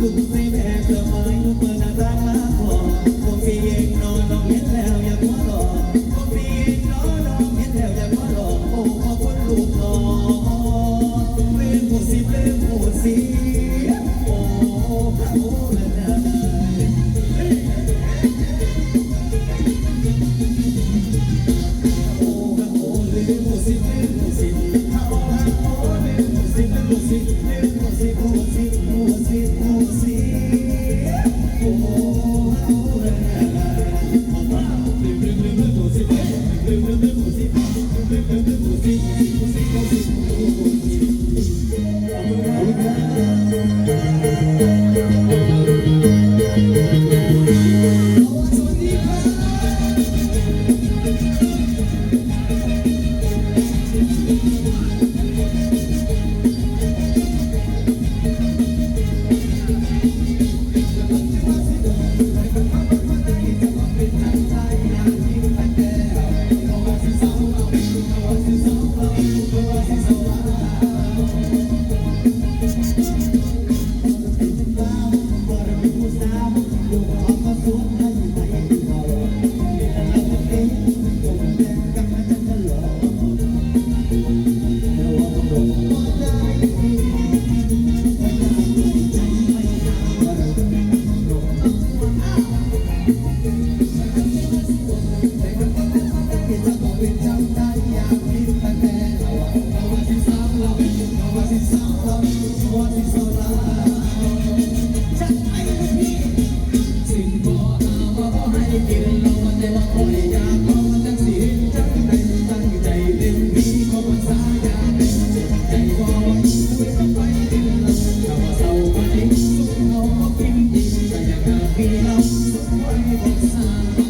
คุณไม่แพ้เธอไหมว่าเปิดหน้าตาพอคงมีเองนอนน้องเห็นแล้วอยากว่าหลอกคงมีเองนอนน้องเห็นแล้วอยากว่าหลอโอ้ขอบคุลูกน้อเล่นผู้สิเล่นผู้สีโอ้โอ้ the sun.